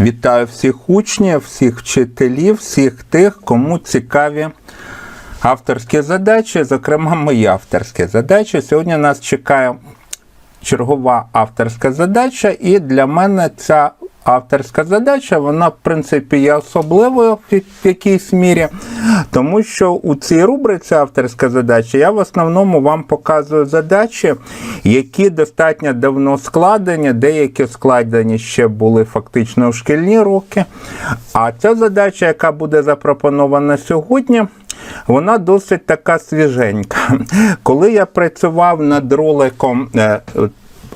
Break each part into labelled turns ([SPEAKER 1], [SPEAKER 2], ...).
[SPEAKER 1] Вітаю всіх учнів, всіх вчителів, всіх тих, кому цікаві авторські задачі, зокрема мої авторські задачі. Сьогодні нас чекає чергова авторська задача, і для мене ця авторська задача, вона, в принципі, є особливою в якійсь мірі, тому що у цій рубриці авторська задача я в основному вам показую задачі, які достатньо давно складені, деякі складені ще були фактично у шкільні роки. А ця задача, яка буде запропонована сьогодні, вона досить така свіженька. Коли я працював над роликом.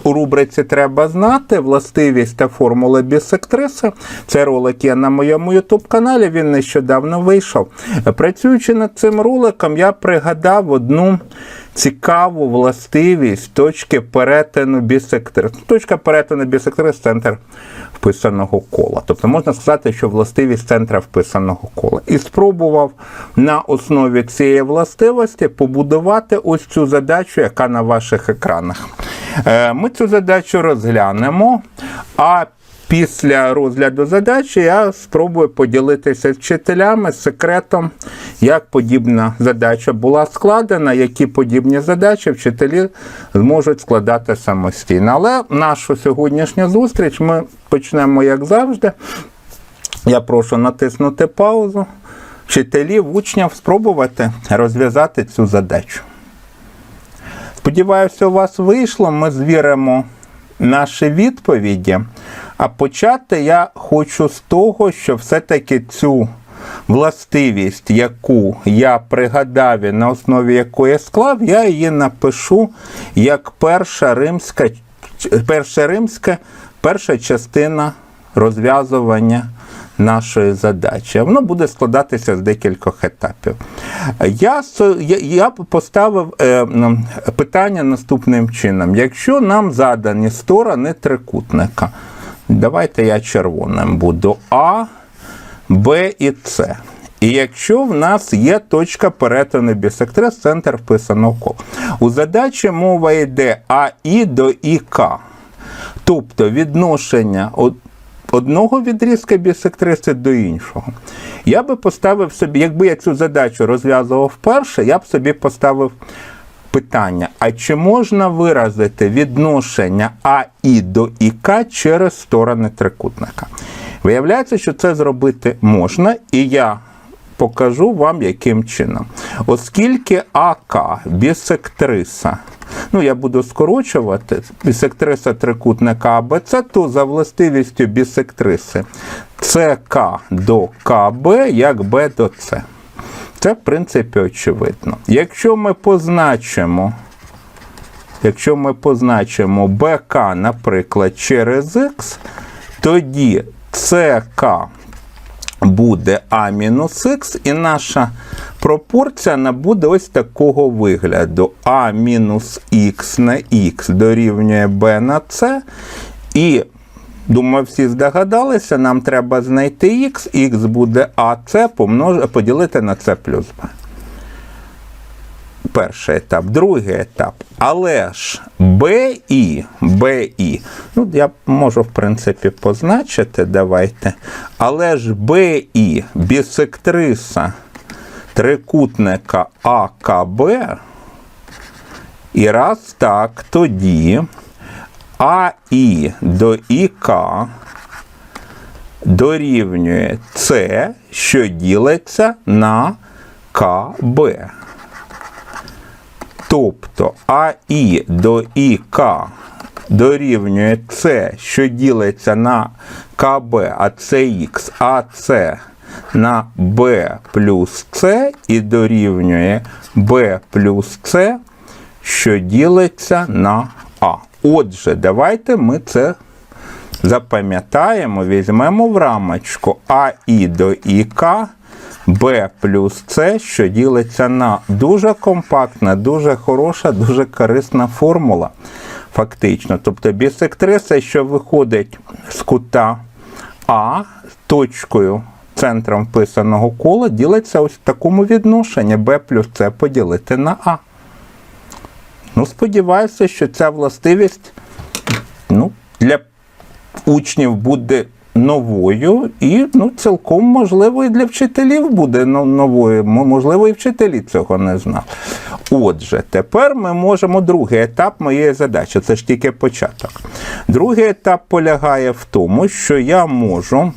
[SPEAKER 1] У рубриці треба знати властивість та формули бісектриси. Це ролик є на моєму ютуб-каналі, він нещодавно вийшов. Працюючи над цим роликом, я пригадав одну цікаву властивість точки перетину бісектриси. Точка перетину бісектриси – центр вписаного кола. Тобто можна сказати, що властивість центра вписаного кола. І спробував на основі цієї властивості побудувати ось цю задачу, яка на ваших екранах. Е, Ми цю задачу розглянемо, а після розгляду задачі я спробую поділитися з вчителями секретом, як подібна задача була складена, які подібні задачі вчителі зможуть складати самостійно. Але нашу сьогоднішню зустріч ми почнемо, як завжди. Я прошу натиснути паузу. Вчителів, учнів спробувати розв'язати цю задачу. Сподіваюся, у вас вийшло. Ми звіримо наші відповіді. А почати я хочу з того, що все-таки цю властивість, яку я пригадав і на основі якої склав, я її напишу як перша римська, перша римська, перша частина розв'язування нашої задачі. Воно буде складатися з декількох етапів. Я, я, поставив е, питання наступним чином. Якщо нам задані сторони трикутника, давайте я червоним буду А, Б і С. І якщо в нас є точка перетину бісектрис, центр вписаного кола. У задачі мова йде АІ до ІК. Тобто відношення одного відрізка бісектриси до іншого. Я би поставив собі, якби я цю задачу розв'язував вперше, я б собі поставив питання: а чи можна виразити відношення АІ до ІК через сторони трикутника? Виявляється, що це зробити можна, і я покажу вам, яким чином. Оскільки АК бісектриса, ну я буду скорочувати, бісектриса трикутника АБЦ, то за властивістю бісектриси ЦК до КБ як Б до С. Це, в принципі, очевидно. Якщо ми позначимо, якщо ми позначимо БК, наприклад, через Х, тоді ЦК буде А мінус Х, і наша пропорція набуде ось такого вигляду. А мінус Х на Х дорівнює Б на С. І, думаю, всі здогадалися, нам треба знайти Х, Х буде АС поділити на С плюс Б. Перший етап, другий етап. Але ж БІ, БІ, ну я можу, в принципі, позначити, давайте. Але ж БІ, бісектриса трикутника АКБ, і раз так, тоді АІ до ІК дорівнює С, що ділиться на КБ. Тобто АІ до ІК дорівнює С, що ділиться на КБ, а це Х, а це на Б плюс С і дорівнює Б плюс С, що ділиться на А. Отже, давайте ми це запам'ятаємо, візьмемо в рамочку АІ до ІК Б плюс С, що ділиться на дуже компактна, дуже хороша, дуже корисна формула. Фактично. Тобто бісектриса, що виходить з кута А точкою центром вписаного кола, ділиться ось в такому відношенні Б плюс С поділити на А. Ну, сподіваюся, що ця властивість ну, для учнів буде новою, і ну, цілком можливо і для вчителів буде новою. Можливо, і вчителі цього не знали. Отже, тепер ми можемо другий етап моєї задачі. Це ж тільки початок. Другий етап полягає в тому, що я можу.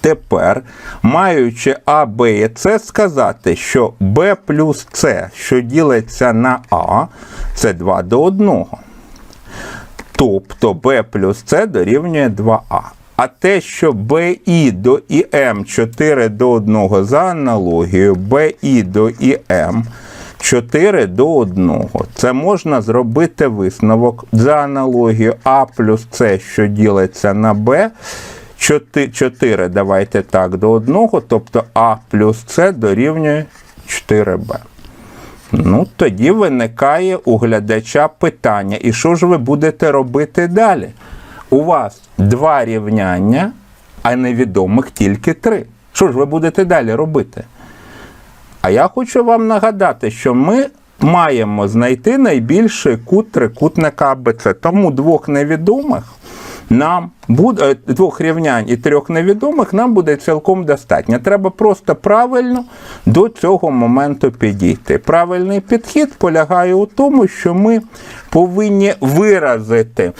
[SPEAKER 1] Тепер, маючи А, Б і С, сказати, що Б плюс С, що ділиться на А, це 2 до 1. Тобто b плюс c дорівнює 2а. А те, що BI до ІМ 4 до 1 за аналогією, BI до ІМ 4 до 1. Це можна зробити висновок за аналогією А плюс С, що ділиться на Б. 4, давайте так, до 1, тобто А плюс С дорівнює 4Б. Ну, тоді виникає у глядача питання, і що ж ви будете робити далі? У вас два рівняння, а невідомих тільки три. Що ж ви будете далі робити? А я хочу вам нагадати, що ми маємо знайти найбільший кут трикутника АБЦ. Тому двох невідомих нам буде е, двох рівнянь і трьох невідомих нам буде цілком достатньо. Треба просто правильно до цього моменту підійти. Правильний підхід полягає у тому, що ми повинні виразити.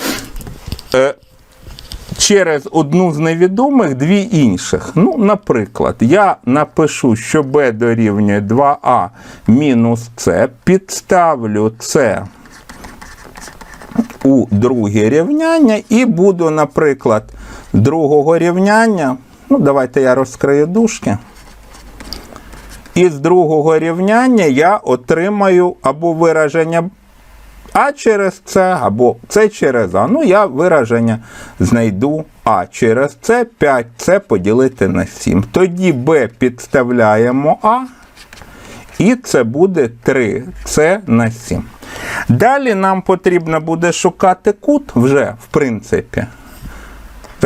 [SPEAKER 1] Через одну з невідомих дві інших. Ну, наприклад, я напишу, що b дорівнює 2а мінус c, підставлю це у друге рівняння і буду, наприклад, другого рівняння. Ну, давайте я розкрию дужки. Із другого рівняння я отримаю або вираження а через С, або С через А. Ну, я вираження знайду А через С, 5С поділити на 7. Тоді Б підставляємо А, і це буде 3С на 7. Далі нам потрібно буде шукати кут вже, в принципі.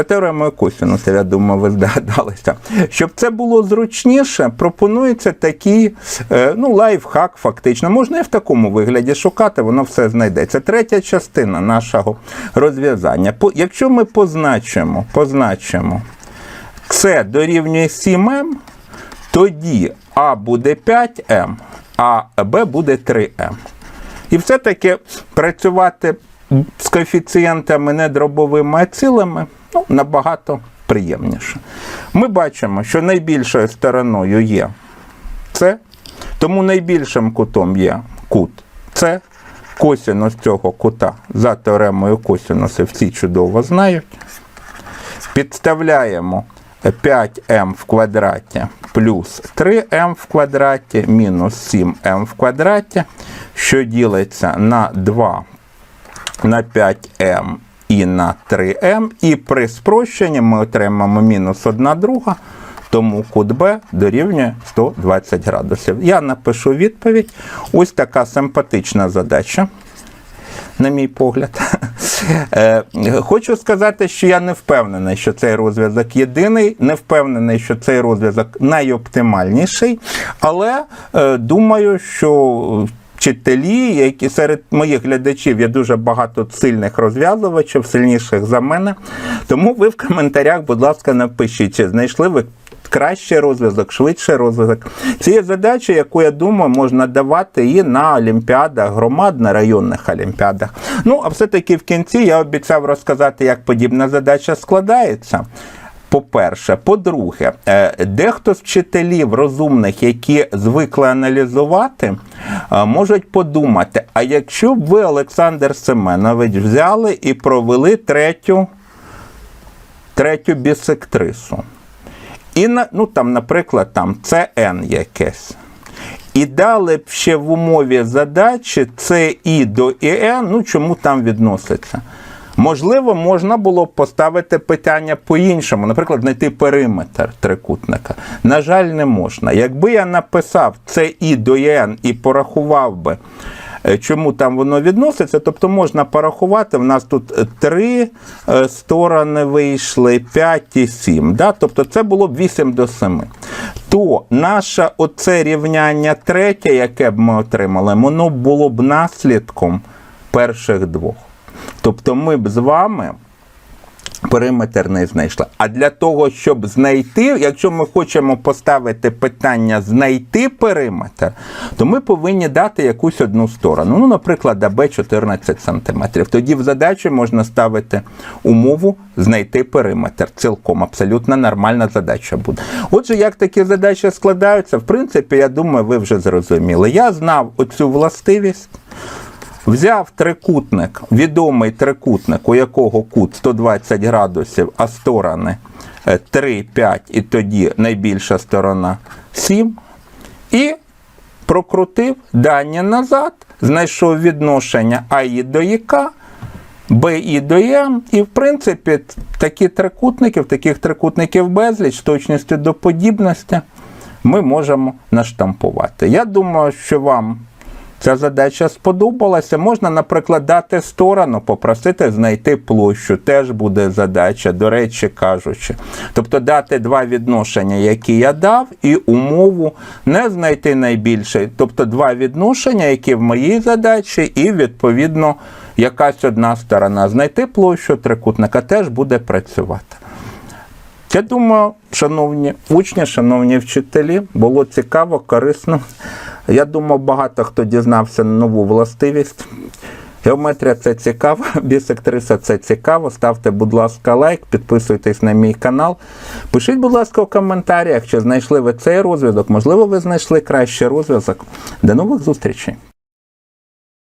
[SPEAKER 1] За теоремою косінуса, я думаю, ви здогадалися. Щоб це було зручніше, пропонується такий е, ну, лайфхак, фактично. Можна і в такому вигляді шукати, воно все знайдеться. Третя частина нашого розв'язання. Якщо ми позначимо, позначимо це дорівнює 7М, тоді А буде 5М, а Б буде 3М. І все-таки працювати з коефіцієнтами не дробовими, а цілими ну, набагато приємніше. Ми бачимо, що найбільшою стороною є С, тому найбільшим кутом є кут С. Косінус цього кута за теоремою косінуси всі чудово знають. Підставляємо 5m в квадраті плюс 3m в квадраті мінус 7m в квадраті, що ділиться на 2 на 5m і на 3m. І при спрощенні ми отримаємо мінус 1 друга, тому кут Б дорівнює 120 градусів. Я напишу відповідь. Ось така симпатична задача на мій погляд. Е, Хочу сказати, що я не впевнений, що цей розв'язок єдиний, не впевнений, що цей розв'язок найоптимальніший, але е, думаю, що вчителі, які серед моїх глядачів є дуже багато сильних розв'язувачів, сильніших за мене. Тому ви в коментарях, будь ласка, напишіть, чи знайшли ви кращий розв'язок, швидший розв'язок. Це є задача, яку, я думаю, можна давати і на олімпіадах, громад, на районних олімпіадах. Ну, а все-таки в кінці я обіцяв розказати, як подібна задача складається. По-перше, по-друге, е, дехто з вчителів розумних, які звикли аналізувати, можуть подумати: а якщо б ви, Олександр Семенович, взяли і провели третю, третю бісектрису. І ну там, наприклад, там CN якесь. І дали б ще в умові задачі CI до ІН, ну чому там відноситься? Можливо, можна було б поставити питання по-іншому, наприклад, знайти периметр трикутника. На жаль, не можна. Якби я написав CI до IN і порахував би, е, чому там воно відноситься, тобто можна порахувати, в нас тут е, три е, сторони вийшли, 5 і 7. Да? Тобто це було б 8 до 7. То наше оце рівняння третє, яке б ми отримали, воно було б наслідком перших двох. Тобто ми б з вами Периметр не знайшла. А для того, щоб знайти, якщо ми хочемо поставити питання знайти периметр, то ми повинні дати якусь одну сторону. Ну, наприклад, АБ 14 см. Тоді в задачі можна ставити умову знайти периметр. Цілком абсолютно нормальна задача буде. Отже, як такі задачі складаються, в принципі, я думаю, ви вже зрозуміли. Я знав оцю властивість. Взяв трикутник, відомий трикутник, у якого кут 120 градусів, а сторони е, 3, 5 і тоді найбільша сторона 7. І прокрутив дані назад, знайшов відношення АІ до ІК, БІ до М. І, в принципі, такі трикутники, таких трикутників безліч з точністю до подібності ми можемо наштампувати. Я думаю, що вам Ця задача сподобалася. Можна, наприклад, дати сторону, попросити знайти площу. Теж буде задача, до речі кажучи. Тобто дати два відношення, які я дав, і умову не знайти найбільше. Тобто два відношення, які в моїй задачі, і відповідно якась одна сторона. Знайти площу трикутника теж буде працювати. Я думаю, шановні учні, шановні вчителі, було цікаво, корисно. Я думаю, багато хто дізнався нову властивість. Геометрія це цікаво, бісектриса це цікаво. Ставте, будь ласка, лайк, підписуйтесь на мій канал. Пишіть, будь ласка, в коментарях, чи знайшли ви цей розвиток. Можливо, ви знайшли кращий розв'язок. До нових зустрічей!